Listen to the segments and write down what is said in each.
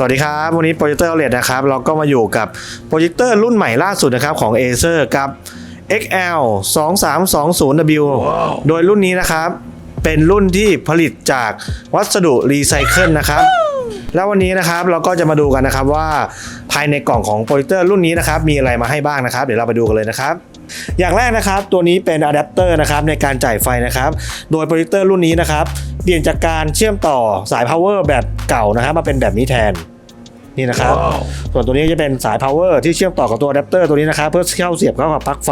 สวัสดีครับ วันนี้โปรเจคเตอร์เลดนะครับ เราก็มาอยู่กับโปรเจคเตอร์รุ่นใหม่ล่าสุดนะครับของ Acer กับ XL 2320W โดยรุ่นนี้นะครับ เป็นรุ่นที่ผลิตจากวัสดุรีไซเคิลนะครับ แล้ววันนี้นะครับเราก็จะมาดูกันนะครับว่าภายในกล่องของโปรเจคเตอร์รุ่นนี้นะครับ มีอะไรมาให้บ้างนะครับ เดี๋ยวเราไปดูกันเลยนะครับ อย่างแรกนะครับตัวนี้เป็นอะแดปเตอร์นะครับในการจ่ายไฟนะครับ โดยโปรเจคเตอร์รุ่นนี้นะครับเปลี่ยนจากการเชื่อมต่อสาย power แบบเก่านะครับมาเป็นแบบนี้แทนนี่นะครับ ส่วนตัวนี้จะเป็นสาย power ที่เชื่อมต่อกับตัวอะแดปเตอร์ตัวนี้นะครับ เพื่อเข้าเสียบเข้ากับปลั๊กไฟ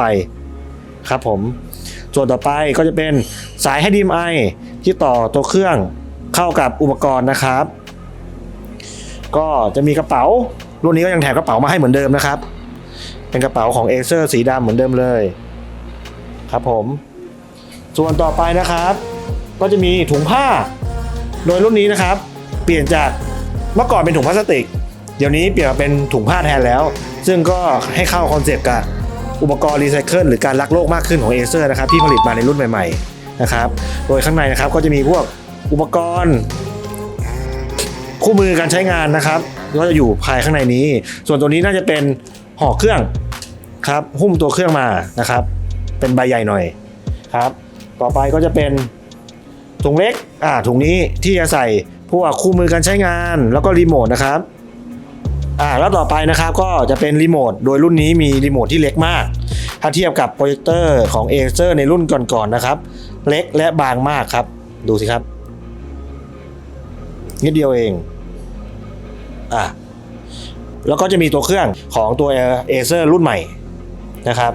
ครับผมส่วนต่อไปก็จะเป็นสาย HDMI ที่ต่อตัวเครื่องเข้ากับอุปกรณ์นะครับ ก็จะมีกระเป๋ารุ่นนี้ก็ยังแถมกระเป๋ามาให้เหมือนเดิมนะครับ เป็นกระเป๋าของ Acer สีดำเหมือนเดิมเลย ครับผม ส่วนต่อไปนะครับ ก็จะมีถุงผ้า โดยรุ่นนี้นะครับ เปลี่ยนจากเมื่อก่อนเป็นถุงพลาสติก เดี๋ยวนี้เปลี่ยนมาเป็นถุงผ้าแทนแล้ว ซึ่งก็ให้เข้าคอนเซปต์กับอุปกรณ์รีไซเคิลหรือการรักโลกมากขึ้นของ Acer นะครับที่ผลิตมาในรุ่นใหม่ๆนะครับโดยข้างในนะครับก็จะมีพวกอุปกรณ์ คู่มือการใช้งานนะครับก็จะอยู่ภายข้างในนี้ ส่วนตัวนี้น่าจะเป็นห่อเครื่อง ครับหุ้มตัวเครื่องมานะครับ เป็นใบใหญ่หน่อยครับ ต่อไปก็จะเป็นถุงเล็กอ่าถุงนี้ที่จะใส่พวกคู่มือการใช้งานแล้วก็รีโมทนะครับอ่าแล้วต่อไปนะครับก็จะเป็นรีโมทโดยรุ่นนี้มีรีโมทที่เล็กมาก ถ้าเทียบกับโปรเจคเตอร์ของ Acer ในรุ่นก่อนๆนะครับ เล็กและบางมากครับ ดูสิครับนิดเดียวเองอะแล้วก็จะมีตัวเครื่องของตัว Acer รุ่นใหม่ นะครับ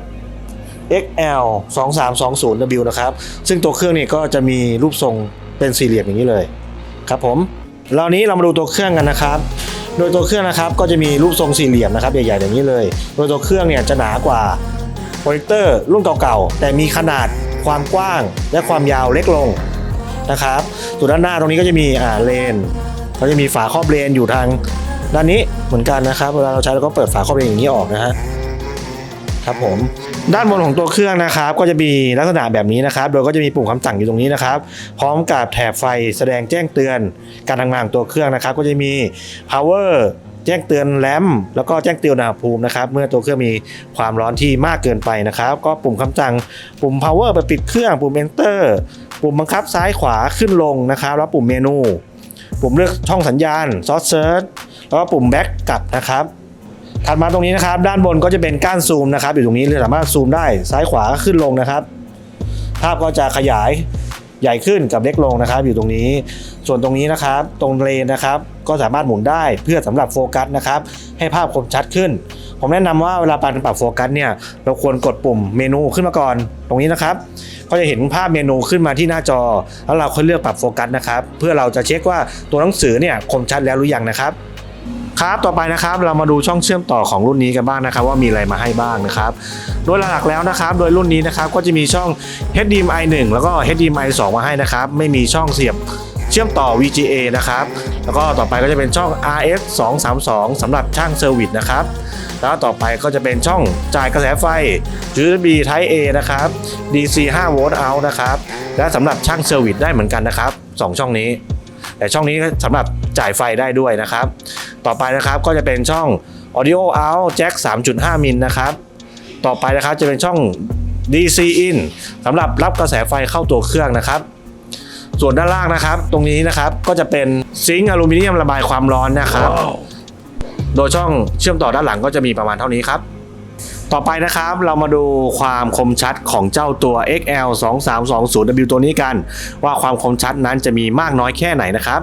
XL 2320W นะครับ ซึ่งตัวเครื่องนี่ก็จะมีรูปทรงเป็นสี่เหลี่ยมอย่างนี้เลยครับผมแล้วนี้เรามาดูตัวเครื่องกันนะครับ โดยตัวเครื่องนะครับก็จะมีรูปทรงสี่เหลี่ยมนะครับใหญ่ๆอย่างนี้เลย โดยตัวเครื่องเนี่ยจะหนากว่าโปรเจคเตอร์รุ่นเก่าๆแต่มีขนาดความกว้างและความยาวเล็กลงนะครับส่วนด้านหน้าตรงนี้ก็จะมีอ่าเลนเขาจะมีฝาครอบเลนอยู่ทางด้านนี้เหมือนกันนะครับเวลาเราใช้เราก็เปิดฝาครอบเลนอย่างนี้ออกนะฮะ ครับผมด้านบนของตัวเครื่องนะครับก็จะมีลักษณะแบบนี้นะครับ โดยก็จะมีปุ่มคำสั่งอยู่ตรงนี้นะครับ พร้อมกับแถบไฟแสดงแจ้งเตือน การทำงานของตัวเครื่องนะครับ ก็จะมี power แจ้งเตือนแลมแล้วก็แจ้งเตือนอุณหภูมินะครับ เมื่อตัวเครื่องมีความร้อนที่มากเกินไปนะครับ ก็ปุ่มคำสั่งปุ่ม power ไปปิดเครื่องปุ่ม enter ปุ่มบังคับซ้ายขวาขึ้นลงนะครับ แล้วปุ่มเมนู ปุ่มเลือกช่องสัญญาณ Source Search แล้วก็ปุ่ม Back กลับนะครับ ถัดมาตรงนี้นะครับ ด้านบนก็จะเป็นก้านซูมนะครับ อยู่ตรงนี้เราสามารถซูมได้ซ้ายขวาขึ้นลงนะครับ ภาพก็จะขยายใหญ่ขึ้นกับเล็กลงนะครับ อยู่ตรงนี้ ส่วนตรงนี้นะครับ ตรงเลนนะครับ ก็สามารถหมุนได้เพื่อสำหรับโฟกัสนะครับ ให้ภาพคมชัดขึ้น ผมแนะนำว่าเวลาปรับปรับโฟกัสเนี่ย เราควรกดปุ่มเมนูขึ้นมาก่อน ตรงนี้นะครับ ก็จะเห็นภาพเมนูขึ้นมาที่หน้าจอ แล้วเราค่อยเลือกปรับโฟกัสนะครับ เพื่อเราจะเช็คว่าตัวหนังสือเนี่ยคมชัดแล้วหรือยังนะครับ ครับต่อไปนะครับเรามาดูช่องเชื่อมต่อของรุ่นนี้กันบ้างนะครับ ว่ามีอะไรมาให้บ้างนะครับโดยหลักๆแล้วนะครับ โดยรุ่นนี้นะครับก็จะมีช่อง HDMI 1 แล้วก็ HDMI 2 มาให้นะครับ ไม่มีช่องเสียบเชื่อมต่อ VGA นะครับ แล้วก็ต่อไปก็จะเป็นช่อง RS 232สำหรับช่างเซอร์วิสนะครับ แล้วต่อไปก็จะเป็นช่องจ่ายกระแสไฟ USB Type A นะครับ DC 5 v out นะครับ และสำหรับช่างเซอร์วิสได้เหมือนกันนะครับสองช่องนี้ แต่ช่องนี้สำหรับจ่ายไฟได้ด้วยนะครับ ต่อไปนะครับก็จะเป็นช่อง Audio Out Jack 3.5 มิลนะครับต่อไปนะครับจะเป็นช่อง DC In สำหรับรับกระแสไฟเข้าตัวเครื่องนะครับ ส่วนด้านล่างนะครับ ตรงนี้นะครับก็จะเป็นซิงค์อลูมิเนียมระบายความร้อนนะครับ โดยช่องเชื่อมต่อด้านหลังก็จะมีประมาณเท่านี้ครับ ต่อไปนะครับเรามาดูความคมชัดของเจ้าตัว XL 2320W ตัวนี้กัน ว่าความคมชัดนั้นจะมีมากน้อยแค่ไหนนะครับ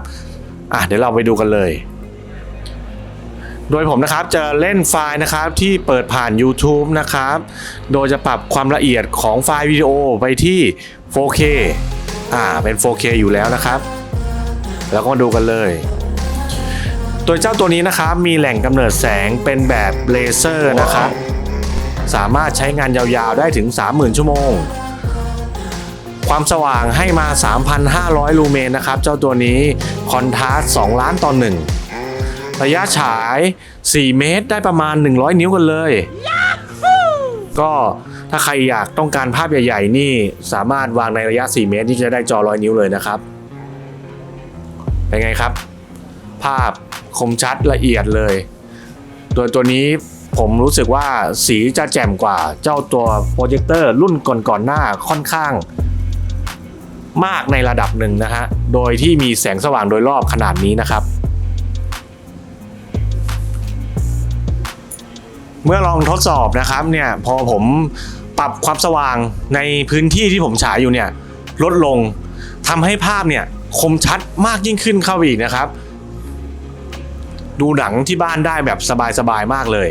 อะเดี๋ยวเราไปดูกันเลย โดยผมนะครับจะเล่นไฟล์นะครับที่เปิดผ่าน YouTube นะครับ โดยจะปรับความละเอียดของไฟล์วิดีโอไปที่ 4K อ่าเป็น 4K อยู่แล้วนะครับ แล้วก็มาดูกันเลยตัวเจ้าตัวนี้นะครับมีแหล่งกำเนิดแสงเป็นแบบเลเซอร์นะครับ สามารถใช้งานยาวๆได้ถึง 30,000 ชั่วโมง ความสว่างให้มา 3,500 ลูเมนนะครับ เจ้าตัวนี้คอนทราสต์2ล้านต่อ1ระยะฉาย 4 เมตรได้ประมาณ 100 นิ้วกันเลย ก็ถ้าใครอยากต้องการภาพใหญ่ๆ นี่สามารถวางในระยะ 4 เมตรที่จะได้จอ100นิ้วเลยนะครับ เป็นไงครับ ภาพคมชัดละเอียดเลยโดยตัวนี้ ผมรู้สึกว่าสีจะแจ่มกว่าเจ้าตัวโปรเจคเตอร์รุ่นก่อนๆหน้าค่อนข้างมากในระดับหนึ่งนะฮะ โดยที่มีแสงสว่างโดยรอบขนาดนี้นะครับ เมื่อลองทดสอบนะครับเนี่ยพอผมปรับความสว่างในพื้นที่ที่ผมฉายอยู่เนี่ยลดลงทำให้ภาพเนี่ยคมชัดมากยิ่งขึ้นเข้าไปอีกนะครับ ดูหนังที่บ้านได้แบบสบายๆมากเลย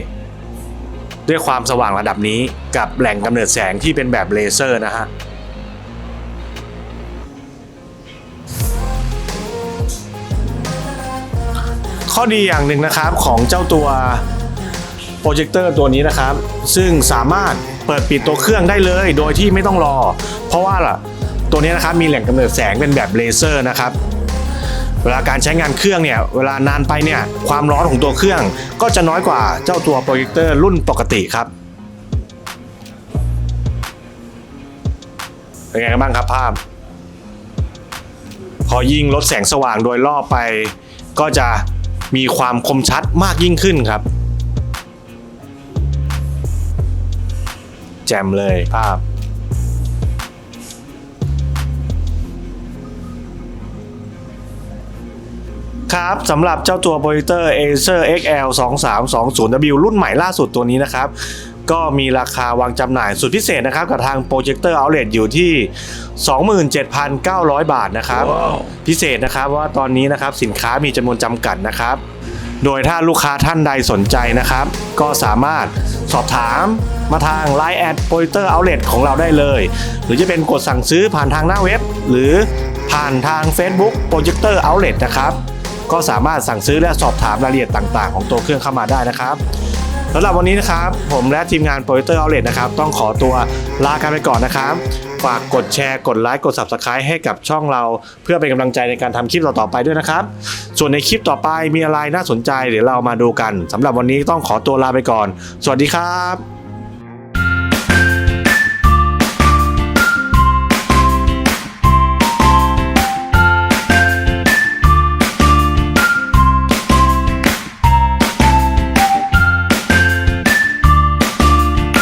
ด้วยความสว่างระดับนี้กับแหล่งกำเนิดแสงที่เป็นแบบเลเซอร์นะฮะข้อดีอย่างหนึ่งนะครับของเจ้าตัวโปรเจคเตอร์ตัวนี้นะครับ ซึ่งสามารถเปิดปิดตัวเครื่องได้เลยโดยที่ไม่ต้องรอ เพราะว่าล่ะตัวนี้นะครับมีแหล่งกำเนิดแสงเป็นแบบเลเซอร์นะครับ วลาการใช้งานเครื่องเนี่ยเวลานานไปเนี่ยความร้อนของตัวเครื่อง ก็จะน้อยกว่าเจ้าตัวโปรเจคเตอร์รุ่นปกติครับเป็นไงกันบ้างครับภาพ พอยิ่งลดแสงสว่างโดยรอบไป ก็จะมีความคมชัดมากยิ่งขึ้นครับ แจ่มเลยภาพ ครับสำหรับเจ้าตัวโปรเจคเตอร์ Acer XL 2320W รุ่นใหม่ล่าสุดตัวนี้นะครับ ก็มีราคาวางจำหน่ายสุดพิเศษนะครับ กับทาง Projector Outlet อยู่ที่ 27,900 บาทนะครับพิเศษนะครับว่าตอนนี้นะครับสินค้ามีจำนวนจำกัดนะครับ โดยถ้าลูกค้าท่านใดสนใจนะครับ ก็สามารถสอบถามมาทาง Line แอด Projector Outlet ของเราได้เลย หรือจะเป็นกดสั่งซื้อผ่านทางหน้าเว็บ หรือผ่านทาง Facebook Projector Outlet นะครับ ก็สามารถสั่งซื้อและสอบถามรายละเอียดต่างๆ ของตัวเครื่องเข้ามาได้นะครับสำหรับวันนี้นะครับ ผมและทีมงาน Projector Outlet นะครับต้องขอตัวลากันไปก่อนนะครับ ฝากกดแชร์กดไลค์กด Subscribe ให้กับช่องเรา เพื่อเป็นกำลังใจในการทำคลิปต่อๆไปด้วยนะครับ ส่วนในคลิปต่อไปมีอะไรน่าสนใจเดี๋ยวเรามาดูกันสำหรับวันนี้ต้องขอตัวลาไปก่อน สวัสดีครับ